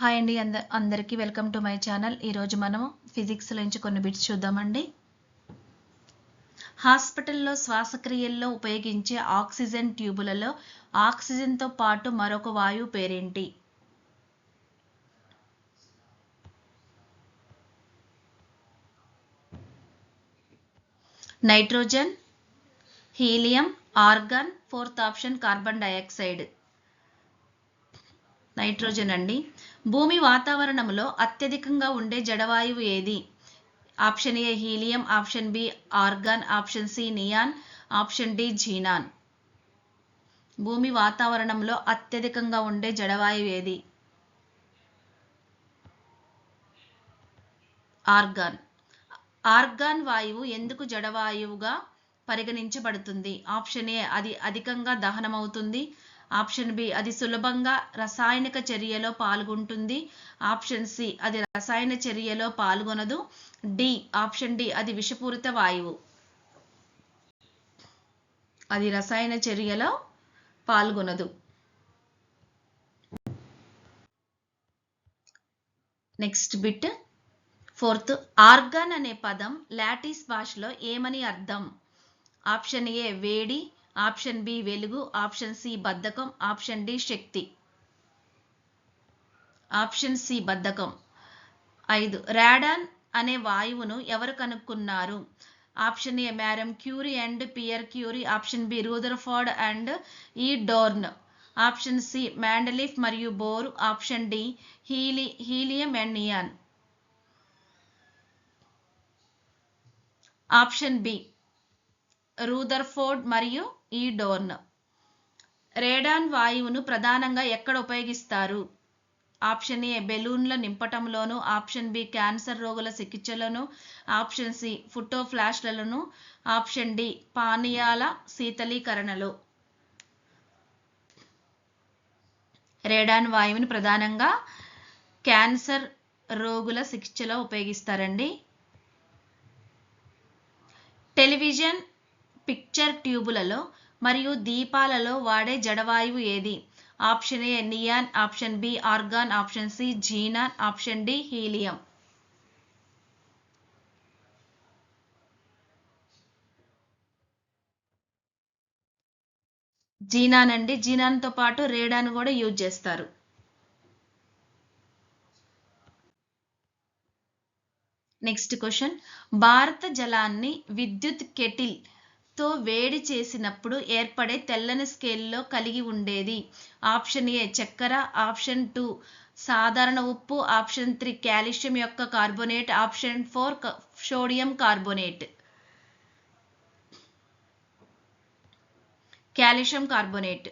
Hi అండి అంద అందరికీ వెల్కమ్ టు మై ఛానల్. ఈరోజు మనం ఫిజిక్స్ నుంచి కొన్ని బిట్స్ చూద్దామండి. హాస్పిటల్లో శ్వాసక్రియల్లో ఉపయోగించే ఆక్సిజన్ ట్యూబులలో ఆక్సిజన్తో పాటు మరొక వాయువు పేరేంటి? Nitrogen helium argon fourth option carbon dioxide. Nitrogen అండి. భూమి వాతావరణంలో అత్యధికంగా ఉండే జడవాయువు ఏది? Option A helium option B argon option C neon option D xenon. భూమి వాతావరణంలో అత్యధికంగా ఉండే జడవాయువు ఏది? ఆర్గాన్. ఆర్గాన్ వాయువు ఎందుకు జడవాయువుగా పరిగణించబడుతుంది? ఆప్షన్ ఏ అది అధికంగా దహనమవుతుంది. ఆప్షన్ బి అది సులభంగా రసాయనిక చర్యలో పాల్గొంటుంది. ఆప్షన్ సి అది రసాయన చర్యలో పాల్గొనదు. డి ఆప్షన్ డి అది విషపూరిత వాయువు. అది రసాయన చర్యలో పాల్గొనదు. Next bit. ఫోర్త్ ఆర్గాన్ అనే పదం లాటిస్ భాషలో ఏమని అర్థం? ఆప్షన్ ఏ వేడి. ఆప్షన్ బి వెలుగు ఆప్షన్ సి బద్ధకం ఆప్షన్ డి శక్తి. ఆప్షన్ సి బద్ధకం. ఐదు రాడాన్ అనే వాయువును ఎవరు కనుక్కున్నారు? Option A Marie Curie and Pierre Curie option B Rutherford and E Dorn. Option C Mendeleev మరియు Bohr option D హీలి helium and neon. Option B Rutherford మరియు ఈ డోర్న్ రేడాన్ వాయువును ప్రధానంగా ఎక్కడ ఉపయోగిస్తారు? ఆప్షన్ ఏ బెలూన్ల నింపటంలోను ఆప్షన్ బి క్యాన్సర్ రోగుల చికిత్సలను ఆప్షన్ సి ఫుటో ఫ్లాష్లను ఆప్షన్ డి పానీయాల శీతలీకరణలో. రేడాన్ వాయువుని ప్రధానంగా క్యాన్సర్ రోగుల చికిత్సలో ఉపయోగిస్తారండి. టెలివిజన్ పిక్చర్ ట్యూబులలో మరియు దీపాలలో వాడే జడవాయువు ఏది? Option A neon option B argon option C xenon option D helium. Xenon అండి. జీనాన్తో పాటు రేడాన్ కూడా యూజ్ చేస్తారు. Next question. భారత జలాన్ని విద్యుత్ కెటిల్ తో వేడి చేసినప్పుడు ఏర్పడే తెల్లని స్కేల్లో కలిగి ఉండేది. ఆప్షన్ ఏ చక్కెర ఆప్షన్ టూ సాధారణ ఉప్పు ఆప్షన్ త్రీ కాల్షియం యొక్క carbonate option four sodium carbonate. Calcium carbonate.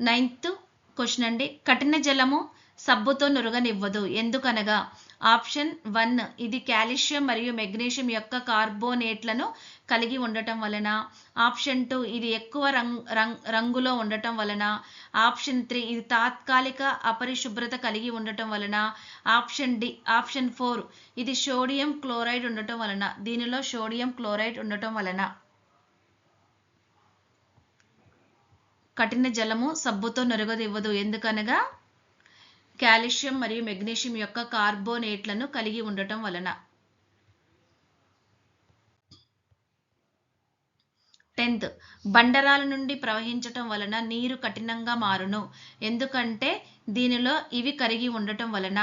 Ninth question అండి. కఠిన జలము సబ్బుతో నురగనివ్వదు. ఎందుకనగా ఆప్షన్ వన్. ఇది కాల్షియం మరియు మెగ్నీషియం యొక్క కార్బోనేట్లను కలిగి ఉండటం వలన. ఆప్షన్ టూ ఇది ఎక్కువ రంగ్ రంగులో ఉండటం వలన. ఆప్షన్ త్రీ ఇది తాత్కాలిక అపరిశుభ్రత కలిగి ఉండటం వలన. ఆప్షన్ డి ఆప్షన్ ఫోర్ ఇది సోడియం క్లోరైడ్ ఉండటం వలన. దీనిలో సోడియం క్లోరైడ్ ఉండటం వలన. కఠిన జలము సబ్బుతో నొరగదివ్వదు ఎందుకనగా కాల్షియం మరియు మెగ్నీషియం యొక్క కార్బోనేట్లను కలిగి ఉండటం వలన. టెన్త్ బండరాల నుండి ప్రవహించటం వలన నీరు కఠినంగా మారును. ఎందుకంటే దీనిలో ఇవి కరిగి ఉండటం వలన.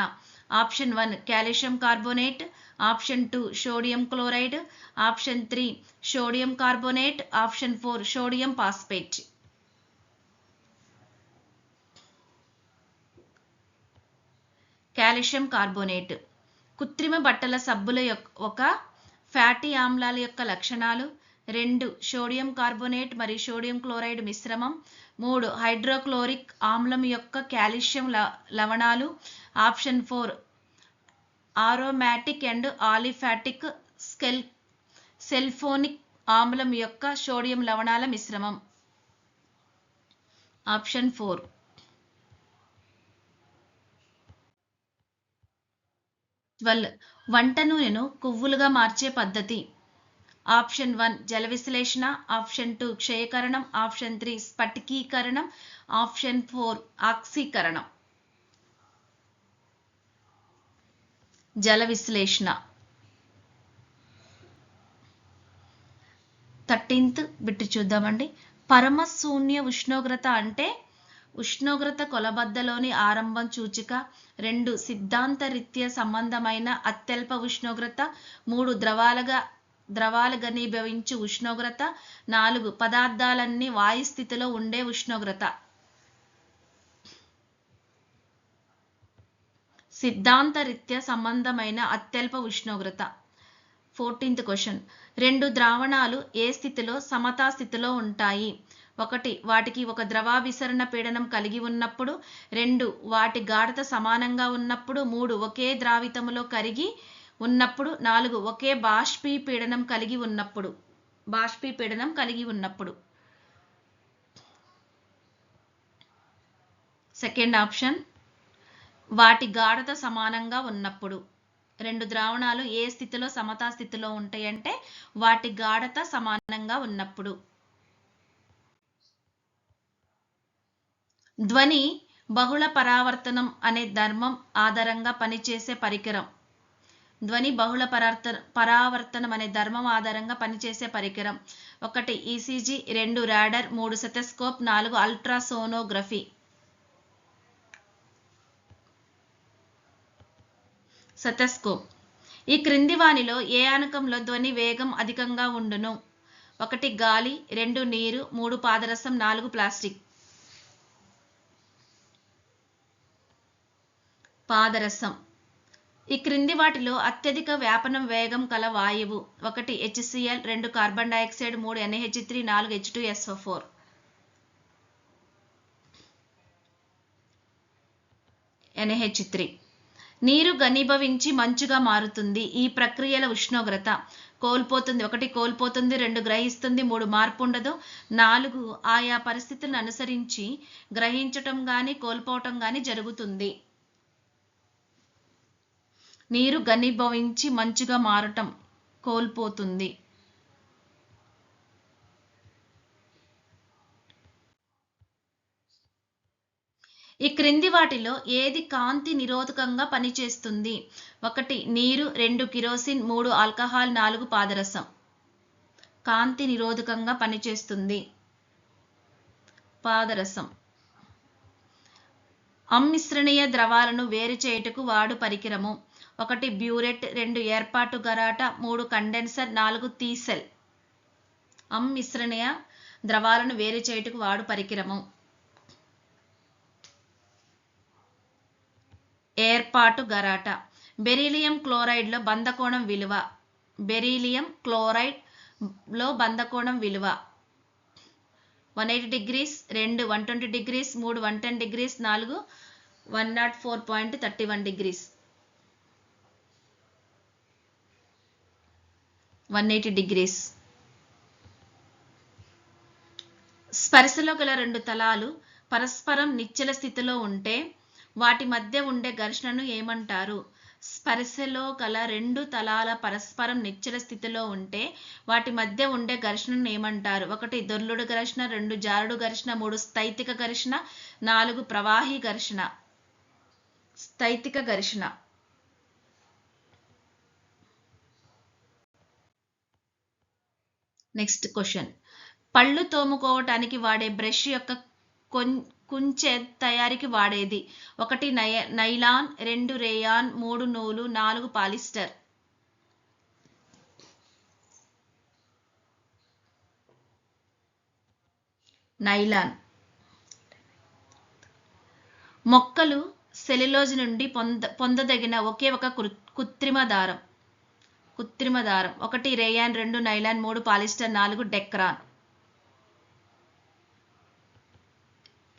Option one calcium carbonate. Option two sodium chloride. Option three sodium carbonate. Option four sodium phosphate calcium carbonate. కృత్రిమ బట్టల సబ్బుల యొక్క ఒక ఫ్యాటీ ఆమ్లాల యొక్క లక్షణాలు. రెండు సోడియం కార్బోనేట్ మరియు సోడియం క్లోరైడ్ మిశ్రమం. మూడు హైడ్రోక్లోరిక్ ఆమ్లం యొక్క కాల్షియం లవణాలు. Option four aromatic and aliphatic scale sulphonic ఆమ్లం యొక్క సోడియం లవణాల మిశ్రమం. ఆప్షన్ ఫోర్ ట్వెల్వ్ వంట నూనెను కొవ్వులుగా మార్చే పద్ధతి. ఆప్షన్ వన్ జల విశ్లేషణ ఆప్షన్ టూ క్షయకరణం ఆప్షన్ త్రీ స్ఫటికీకరణం ఆప్షన్ ఫోర్ ఆక్సీకరణం. జల విశ్లేషణ థర్టీన్త్ బిట్టు చూద్దామండి. పరమశూన్య ఉష్ణోగ్రత అంటే ఉష్ణోగ్రత కొలబద్దలోని ఆరంభం సూచిక రెండు సిద్ధాంత రీత్యా సంబంధమైన అత్యల్ప ఉష్ణోగ్రత మూడు ద్రవాలుగా ద్రవాలు ఘనీభవించు ఉష్ణోగ్రత నాలుగు పదార్థాలన్నీ వాయు స్థితిలో ఉండే ఉష్ణోగ్రత. సిద్ధాంత రీత్యా సంబంధమైన అత్యల్ప ఉష్ణోగ్రత. Fourteenth question. రెండు ద్రావణాలు ఏ స్థితిలో సమతా స్థితిలో ఉంటాయి? ఒకటి వాటికి ఒక ద్రవాభిసరణ పీడనం కలిగి ఉన్నప్పుడు రెండు వాటి గాఢత సమానంగా ఉన్నప్పుడు మూడు ఒకే ద్రావితములో కరిగి ఉన్నప్పుడు నాలుగు ఒకే బాష్పీపీడనం కలిగి ఉన్నప్పుడు బాష్పీపీడనం కలిగి ఉన్నప్పుడు. సెకండ్ ఆప్షన్ వాటి గాఢత సమానంగా ఉన్నప్పుడు. రెండు ద్రావణాలు ఏ స్థితిలో సమతా స్థితిలో ఉంటాయంటే వాటి గాఢత సమానంగా ఉన్నప్పుడు. ధ్వని బహుళ పరావర్తనం అనే ధర్మం ఆధారంగా పనిచేసే పరికరం. ధ్వని బహుళ పరార్త పరావర్తనం అనే ధర్మం ఆధారంగా పనిచేసే పరికరం. ఒకటి ఈసీజీ రెండు రాడర్ మూడు సెటెస్కోప్ నాలుగు అల్ట్రాసోనోగ్రఫీ. సెటెస్కోప్ ఈ క్రింది వానిలో ఏ ఆనకంలో ధ్వని వేగం అధికంగా ఉండును? ఒకటి గాలి రెండు నీరు మూడు పాదరసం నాలుగు ప్లాస్టిక్. పాదరసం. ఈ క్రింది వాటిలో అత్యధిక వ్యాపనం వేగం కల వాయువు. ఒకటి హెచ్సిఎల్ రెండు కార్బన్ డైఆక్సైడ్ మూడు ఎన్హెచ్ త్రీ నాలుగు H two SO four NH three నీరు ఘనీభవించి మంచుగా మారుతుంది. ఈ ప్రక్రియల ఉష్ణోగ్రత కోల్పోతుంది. ఒకటి కోల్పోతుంది రెండు గ్రహిస్తుంది మూడు మార్పు ఉండదు నాలుగు ఆయా పరిస్థితులను అనుసరించి గ్రహించటం కానీ కోల్పోవటం కానీ జరుగుతుంది. నీరు ఘనీభవించి మంచుగా మారటం కోల్పోతుంది. ఈ క్రింది వాటిలో ఏది కాంతి నిరోధకంగా పనిచేస్తుంది? ఒకటి నీరు రెండు కిరోసిన్ మూడు ఆల్కహాల్ నాలుగు పాదరసం. కాంతి నిరోధకంగా పనిచేస్తుంది. పాదరసం. అమ్మిశ్రణీయ ద్రవాలను వేరు చేయుటకు వాడు పరికరము. ఒకటి బ్యూరెట్ రెండు ఏర్పాటు గరాట మూడు కండెన్సర్ నాలుగు తీసెల్. అమ్మిశ్రణీయ ద్రవాలను వేరు చేయుటకు వాడు పరికరము. ఏర్పాటు గరాట. బెరీలియం క్లోరైడ్లో బంధకోణం విలువ. బెరీలియం క్లోరైడ్లో బంధకోణం విలువ. వన్ ఎయిటీ డిగ్రీస్ రెండు వన్ ట్వంటీ డిగ్రీస్ మూడు వన్ టెన్ డిగ్రీస్ నాలుగు one nought four point thirty one degrees. One eighty degrees స్పర్శలో గల రెండు తలాలు పరస్పరం నిశ్చల స్థితిలో ఉంటే వాటి మధ్య ఉండే ఘర్షణను ఏమంటారు? స్పర్శలో గల రెండు తలాల పరస్పరం నిశ్చల స్థితిలో ఉంటే వాటి మధ్య ఉండే ఘర్షణను ఏమంటారు? ఒకటి దొర్లుడు ఘర్షణ రెండు జారుడు ఘర్షణ మూడు స్థైతిక ఘర్షణ నాలుగు ప్రవాహీ ఘర్షణ. స్థైతిక ఘర్షణ. నెక్స్ట్ క్వశ్చన్ పళ్ళు తోముకోవటానికి వాడే బ్రష్ యొక్క కొన్ కుంచె తయారీకి వాడేది. ఒకటి నయ నైలాన్ రెండు రేయాన్ మూడు నూలు నాలుగు పాలిస్టర్. నైలాన్. మొక్కలు సెల్యులోజ్ నుండి పొంద పొందదగిన ఒకే ఒక కృ- కృత్రిమ దారం. కృత్రిమ దారం. ఒకటి రేయాన్ రెండు నైలాన్ మూడు పాలిస్టర్ నాలుగు డెక్రాన్.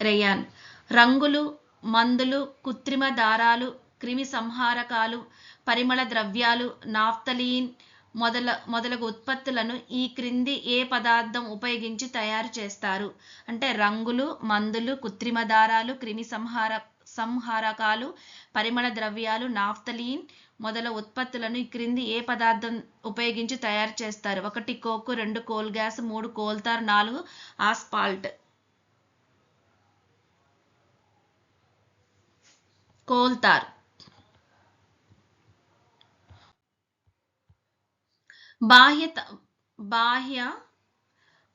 రేయాన్. రంగులు మందులు కృత్రిమ దారాలు క్రిమి సంహారకాలు పరిమళ ద్రవ్యాలు నాఫ్తలీన్ మొదల మొదలగు ఉత్పత్తులను ఈ క్రింది ఏ పదార్థం ఉపయోగించి తయారు చేస్తారు? అంటే రంగులు మందులు కృత్రిమ దారాలు క్రిమి సంహార సంహారకాలు పరిమళ ద్రవ్యాలు నాఫ్తలీన్ మొదల ఉత్పత్తులను ఈ క్రింది ఏ పదార్థం ఉపయోగించి తయారు చేస్తారు? ఒకటి కోకు రెండు కోల్ గ్యాస్ మూడు కోల్తార్ నాలుగు ఆస్పాల్ట్. Coal tar. బాహ్య త- బాహ్య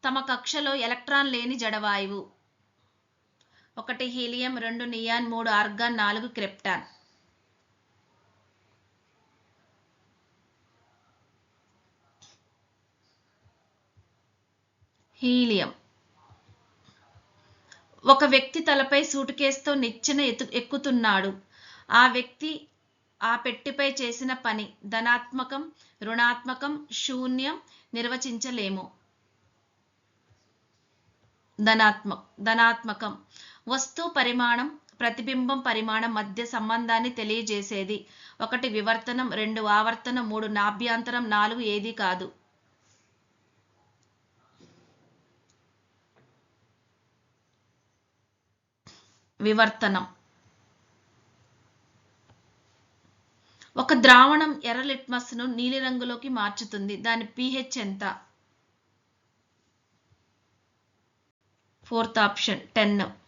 తమ కక్షలో ఎలక్ట్రాన్ లేని జడవాయువు. ఒకటి హీలియం రెండు నియాన్ మూడు ఆర్గాన్ నాలుగు క్రిప్టాన్. హీలియం. ఒక వ్యక్తి తలపై సూట్ కేసుతో నిచ్చెన ఎత్తు ఎక్కుతున్నాడు. ఆ వ్యక్తి ఆ పెట్టెపై చేసిన పని ధనాత్మకం రుణాత్మకం శూన్యం నిర్వచించలేము. ధనాత్మ ధనాత్మకం. వస్తు పరిమాణం ప్రతిబింబం పరిమాణం మధ్య సంబంధాన్ని తెలియజేసేది. ఒకటి వివర్తనం రెండు ఆవర్తనం మూడు నాభ్యాంతరం నాలుగు ఏది కాదు. వివర్తనం. ఒక ద్రావణం ఎర్ర లిట్మస్ను నీలిరంగులోకి మార్చుతుంది. దాని పీహెచ్ ఎంత? Fourth option ten.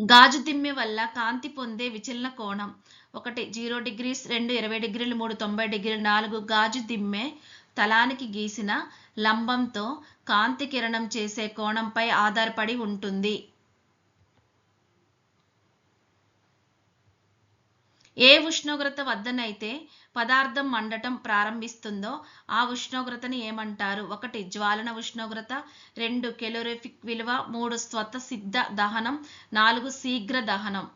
గాజు దిమ్మె వల్ల కాంతి పొందే విచలన కోణం. ఒకటి జీరో డిగ్రీస్ రెండు ఇరవై డిగ్రీలు మూడు తొంభై డిగ్రీలు నాలుగు గాజు దిమ్మె తలానికి గీసిన లంబంతో కాంతి కిరణం చేసే కోణంపై ఆధారపడి ఉంటుంది. ఏ ఉష్ణోగ్రత వద్దనైతే పదార్థం మండటం ప్రారంభిస్తుందో ఆ ఉష్ణోగ్రతని ఏమంటారు? ఒకటి జ్వాలన ఉష్ణోగ్రత రెండు కెలోరిఫిక్ విలువ మూడు స్వతసిద్ధ దహనం నాలుగు శీఘ్ర దహనం.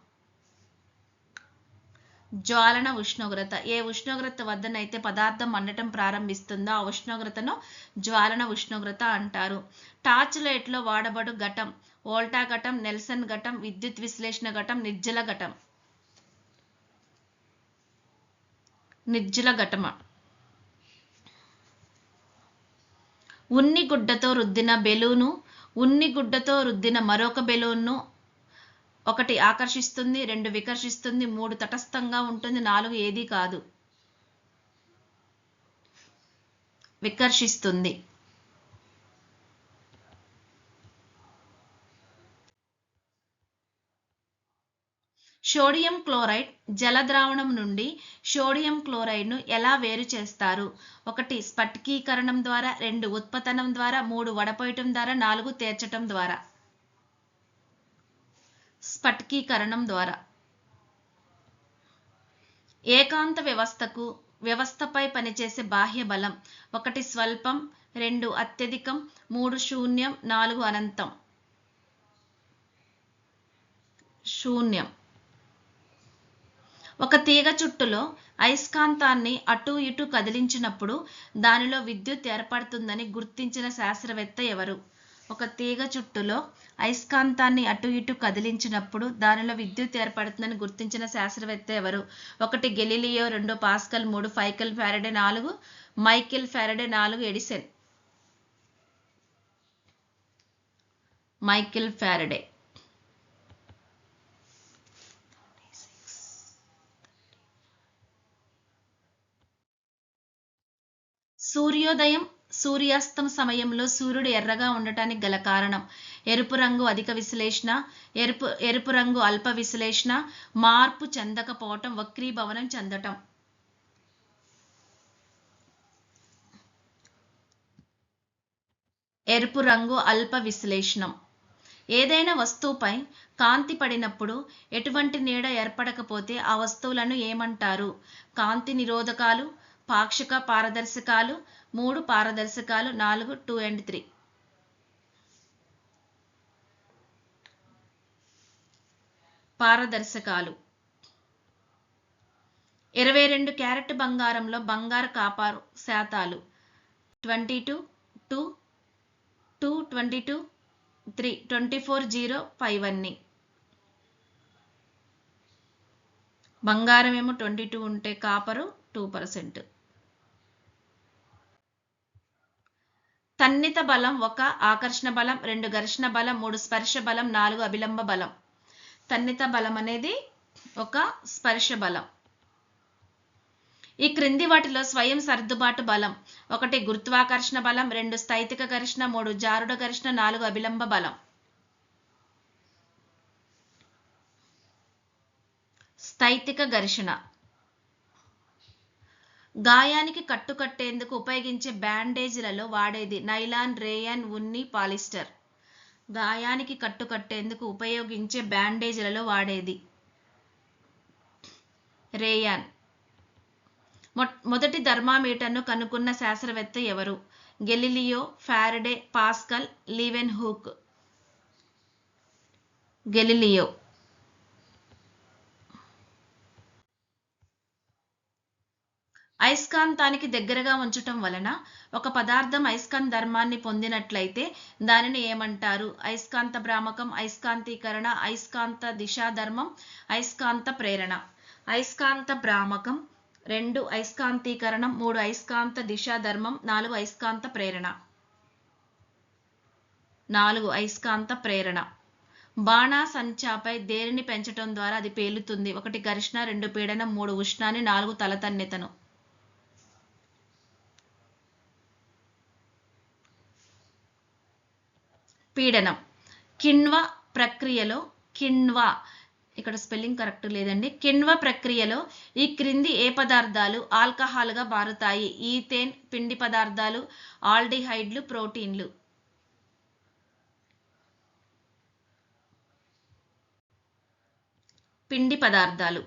జ్వాలన ఉష్ణోగ్రత. ఏ ఉష్ణోగ్రత వద్దనైతే పదార్థం మండటం ప్రారంభిస్తుందో ఆ ఉష్ణోగ్రతను జ్వాలన ఉష్ణోగ్రత అంటారు. టార్చ్ లైట్లో వాడబడు ఘటం వోల్టా ఘటం నెల్సన్ ఘటం విద్యుత్ విశ్లేషణ ఘటం నిర్జల ఘటం. నిర్జల ఘటమ. ఉన్ని గుడ్డతో రుద్దిన బెలూను ఉన్ని గుడ్డతో రుద్దిన మరొక బెలూన్ను ఒకటి ఆకర్షిస్తుంది రెండు వికర్షిస్తుంది మూడు తటస్థంగా ఉంటుంది నాలుగు ఏది కాదు. వికర్షిస్తుంది. సోడియం క్లోరైడ్ జల ద్రావణం నుండి సోడియం క్లోరైడ్ను ఎలా వేరు చేస్తారు? ఒకటి స్ఫటికీకరణం ద్వారా రెండు ఉత్పతనం ద్వారా మూడు వడపోయటం ద్వారా నాలుగు తేర్చటం ద్వారా. స్ఫటికీకరణం ద్వారా. ఏకాంత వ్యవస్థకు వ్యవస్థపై పనిచేసే బాహ్య బలం. ఒకటి స్వల్పం రెండు అత్యధికం మూడు శూన్యం నాలుగు అనంతం. శూన్యం. ఒక తీగ చుట్టులో అయస్కాంతాన్ని అటు ఇటు కదిలించినప్పుడు దానిలో విద్యుత్ ఏర్పడుతుందని గుర్తించిన శాస్త్రవేత్త ఎవరు? ఒక తీగ చుట్టులో అయస్కాంతాన్ని అటు ఇటు కదిలించినప్పుడు దానిలో విద్యుత్ ఏర్పడుతుందని గుర్తించిన శాస్త్రవేత్త ఎవరు? ఒకటి గెలిలియో రెండు పాస్కల్ మూడు ఫైకల్ ఫారడే నాలుగు మైకిల్ ఫారడే నాలుగు ఎడిసన్. మైకిల్ ఫారడే సూర్యోదయం సూర్యాస్తం సమయంలో సూర్యుడు ఎర్రగా ఉండటానికి గల కారణం. ఎరుపు రంగు అధిక విశ్లేషణ ఎరుపు ఎరుపు రంగు అల్ప విశ్లేషణ మార్పు చెందకపోవటం వక్రీభవనం చెందటం. ఎరుపు రంగు అల్ప విశ్లేషణం. ఏదైనా వస్తువుపై కాంతి పడినప్పుడు ఎటువంటి నీడ ఏర్పడకపోతే ఆ వస్తువులను ఏమంటారు? కాంతి నిరోధకాలు పాక్షిక పారదర్శకాలు మూడు పారదర్శకాలు నాలుగు టూ అండ్ త్రీ. పారదర్శకాలు. ఇరవై రెండు క్యారెట్ బంగారంలో బంగారు కాపారు శాతాలు. Twenty two two two twenty two three twenty four zero five అన్ని. బంగారం ఏమో ట్వంటీ టూ ఉంటే కాపరు టూ పర్సెంట్. తన్నిత బలం ఒక ఆకర్షణ బలం రెండు ఘర్షణ బలం మూడు స్పర్శ బలం నాలుగు అభిలంబ బలం. తన్నిత బలం అనేది ఒక స్పర్శ బలం. ఈ క్రింది వాటిలో స్వయం సర్దుబాటు బలం. ఒకటి గురుత్వాకర్షణ బలం రెండు స్థైతిక ఘర్షణ మూడు జారుడ ఘర్షణ నాలుగు అభిలంబ బలం. స్థైతిక ఘర్షణ. గాయానికి కట్టుకట్టేందుకు ఉపయోగించే బ్యాండేజ్లలో వాడేది నైలాన్ రేయన్ ఉన్ని పాలిస్టర్. గాయానికి కట్టుకట్టేందుకు ఉపయోగించే బ్యాండేజ్లలో వాడేది రేయాన్. మొదటి థర్మామీటర్ను కనుక్కున్న శాస్త్రవేత్త ఎవరు? Galileo Faraday Pascal Leeuwenhoek Galileo. అయస్కాంతానికి దగ్గరగా ఉంచటం వలన ఒక పదార్థం అయస్కాంత ధర్మాన్ని పొందినట్లయితే దానిని ఏమంటారు? అయస్కాంత భ్రామకం అయస్కాంతీకరణ అయస్కాంత దిశాధర్మం అయస్కాంత ప్రేరణ. అయస్కాంత భ్రామకం రెండు అయస్కాంతీకరణం మూడు అయస్కాంత దిశాధర్మం నాలుగు అయస్కాంత ప్రేరణ. నాలుగు అయస్కాంత ప్రేరణ. బాణాసంచాపై దేనిని పెంచటం ద్వారా అది పేలుతుంది? ఒకటి ఘర్షణ రెండు పీడనం మూడు ఉష్ణాన్ని నాలుగు తలతన్నితను. పీడనం. కిణ్వ ప్రక్రియలో కిణ్వ. ఇక్కడ స్పెల్లింగ్ కరెక్ట్ లేదండి. కిణ్వ ప్రక్రియలో ఈ క్రింది ఏ పదార్థాలు ఆల్కహాల్గా మారుతాయి? ఈథేన్ పిండి పదార్థాలు ఆల్డిహైడ్లు ప్రోటీన్లు. పిండి పదార్థాలు.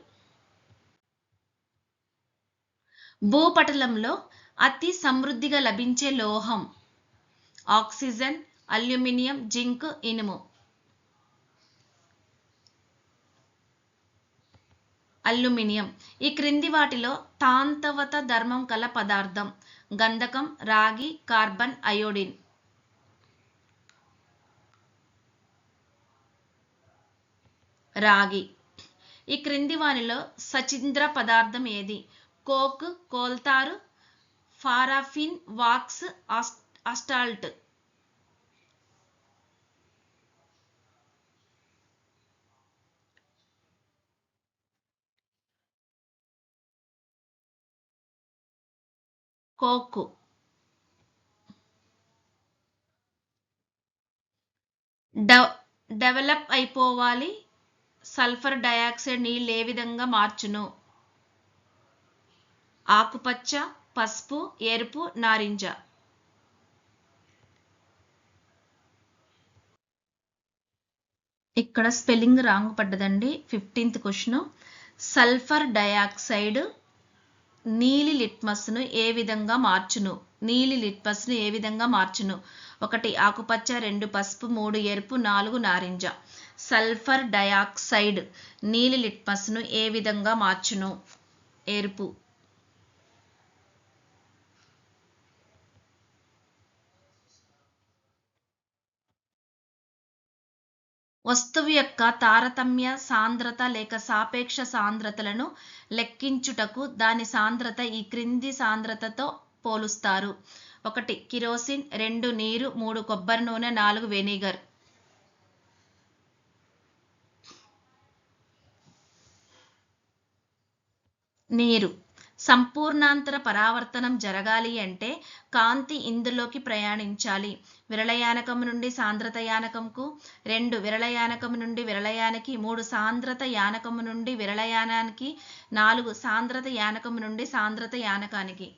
భూపటలంలో అతి సమృద్ధిగా లభించే లోహం. ఆక్సిజన్ అల్యూమినియం జింక్ ఇనుము. అల్యూమినియం. ఈ క్రింది వాటిలో తాంతవత ధర్మం కల పదార్థం గంధకం రాగి కార్బన్ అయోడిన్. రాగి. ఈ క్రింది వానిలో సచింద్ర పదార్థం ఏది? Coke coal tar paraffin wax asphalt coke. Develop అయిపోవాలి. సల్ఫర్ డయాక్సైడ్ నీళ్ళు ఏ విధంగా మార్చును? ఆకుపచ్చ పసుపు ఎరుపు నారింజ. ఇక్కడ స్పెల్లింగ్ రాంగ్ పడ్డదండి ఫిఫ్టీన్త్ క్వశ్చన్. సల్ఫర్ డయాక్సైడ్ నీలి లిట్మస్ను ఏ విధంగా మార్చును? నీలి లిట్మస్ను ఏ విధంగా మార్చును? ఒకటి ఆకుపచ్చ రెండు పసుపు మూడు ఎరుపు నాలుగు నారింజ. సల్ఫర్ డయాక్సైడ్ నీలి లిట్మస్ను ఏ విధంగా మార్చును? ఎరుపు. వస్తువు యొక్క తారతమ్య సాంద్రత లేక సాపేక్ష సాంద్రతలను లెక్కించుటకు దాని సాంద్రత ఈ క్రింది సాంద్రతతో పోలుస్తారు. ఒకటి కిరోసిన్ రెండు నీరు మూడు కొబ్బరి నూనె నాలుగు వెనిగర్. నీరు. సంపూర్ణాంతర పరావర్తనం జరగాలి అంటే కాంతి ఇందులోకి ప్రయాణించాలి. విరళయానకం నుండి సాంద్రత యానకంకు రెండు విరళయానకం నుండి విరళయానికి మూడు సాంద్రత యానకము నుండి విరళయానానికి నాలుగు సాంద్రత యానకం నుండి సాంద్రత యానకానికి.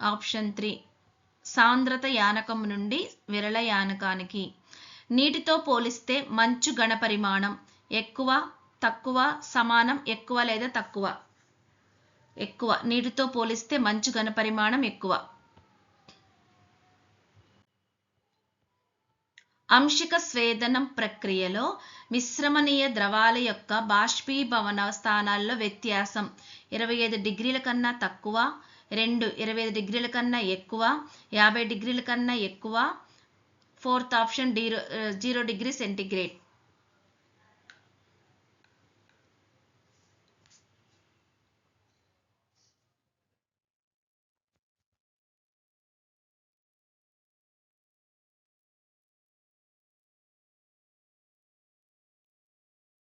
Option three. సాంద్రత యానకం నుండి విరళ యానకానికి నీటితో పోలిస్తే మంచు గణపరిమాణం ఎక్కువ తక్కువ సమానం ఎక్కువ లేదా తక్కువ? ఎక్కువ. నీటితో పోలిస్తే మంచు ఘనపరిమాణం ఎక్కువ. అంశిక స్వేదనం ప్రక్రియలో మిశ్రమనీయ ద్రవాల యొక్క బాష్పీభవన స్థానాల్లో వ్యత్యాసం. ఇరవై ఐదు డిగ్రీల కన్నా తక్కువ రెండు ఇరవై ఐదు డిగ్రీల కన్నా ఎక్కువ యాభై డిగ్రీల కన్నా ఎక్కువ fourth option zero zero degree centigrade.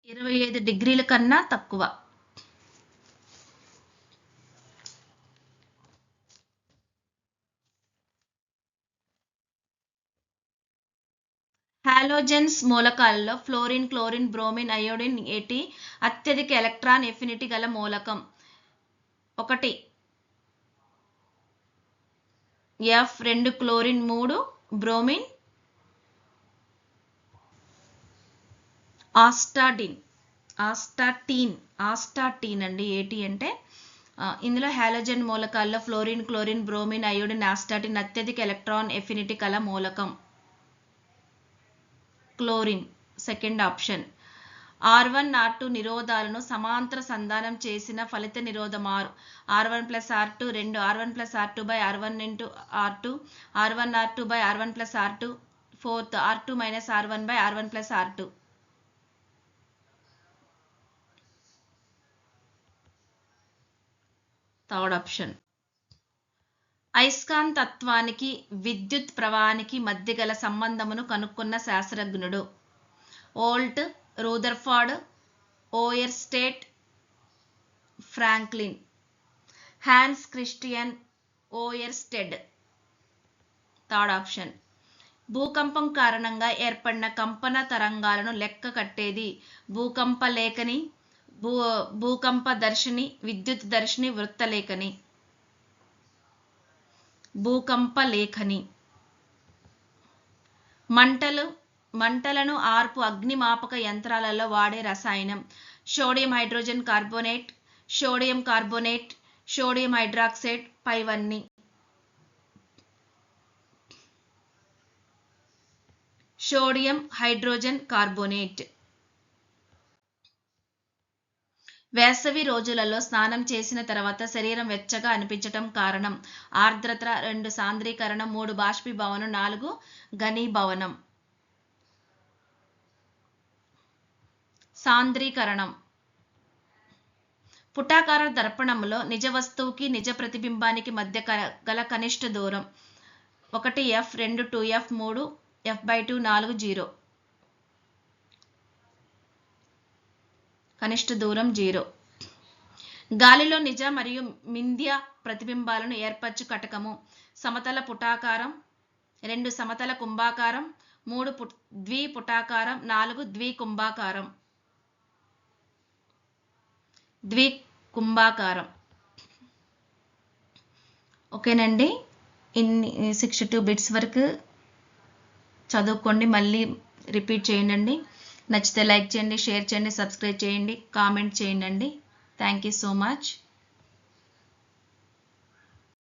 ఇరవై ఐదు డిగ్రీల కన్నా తక్కువ. హాలోజన్స్ మూలకాలలో fluorine chlorine bromine iodine AT అత్యధిక ఎలక్ట్రాన్ ఎఫినిటీ గల మూలకం. ఒకటి. ఎఫ్ రెండు క్లోరిన్ మూడు బ్రోమిన్ ఆస్టాడిన్ ఆస్టాటీన్ ఆస్టాటీన్ అండి ఏటి అంటే ఇందులో halogen మూలకాల్లో fluorine chlorine bromine iodine astatine అత్యధిక ఎలక్ట్రాన్ ఎఫినిటీ కల మూలకం. Chlorine second option. R one R two నిరోధాలను సమాంతర సంధానం చేసిన ఫలిత నిరోధం R. R one plus R two రెండు. R one plus R two by R one into R two. R one R two by R one plus R two. Fourth R two minus R one by R one plus R two. Third option. అయస్కాంతత్వానికి విద్యుత్ ప్రవాహానికి మధ్య గల సంబంధమును కనుక్కున్న శాస్త్రజ్ఞుడు. Volta Rutherford Oersted Franklin. Hans Christian Oersted. Third option. భూకంపం కారణంగా ఏర్పడిన కంపన తరంగాలను లెక్క కట్టేది భూకంప లేఖని భూ భూకంప దర్శిని విద్యుత్ దర్శిని వృత్తలేఖని. భూకంప లేఖని. మంటలు మంటలను ఆర్పు అగ్నిమాపక యంత్రాలలో వాడే రసాయనం. Sodium hydrogen carbonate sodium carbonate sodium hydroxide పైవన్నీ. Sodium hydrogen carbonate. వేసవి రోజులలో స్నానం చేసిన తర్వాత శరీరం వెచ్చగా అనిపించటం కారణం. ఆర్ద్రత రెండు సాంద్రీకరణం మూడు బాష్పీభవనం నాలుగు ఘనీభవనం. సాంద్రీకరణం. పుటాకార దర్పణంలో నిజ వస్తువుకి నిజ ప్రతిబింబానికి మధ్య గల కనిష్ట దూరం. ఒకటి ఎఫ్ రెండు టూ ఎఫ్ మూడు ఎఫ్ బై టూ నాలుగు జీరో. కనిష్ట దూరం జీరో. గాలిలో నిజ మరియు మింద్య ప్రతిబింబాలను ఏర్పరచు కటకము. సమతల పుటాకారం రెండు సమతల కుంభాకారం మూడు పు ద్వి పుటాకారం నాలుగు ద్వి కుంభాకారం ద్వి కుంభాకారం ఓకేనండి? ఇన్ని సిక్స్టీ టూ బిట్స్ వరకు చదువుకోండి మళ్ళీ రిపీట్ చేయండి నచ్చితే లైక్ చేయండి షేర్ చేయండి సబ్స్క్రైబ్ చేయండి కామెంట్ చేయండి. Thank you so much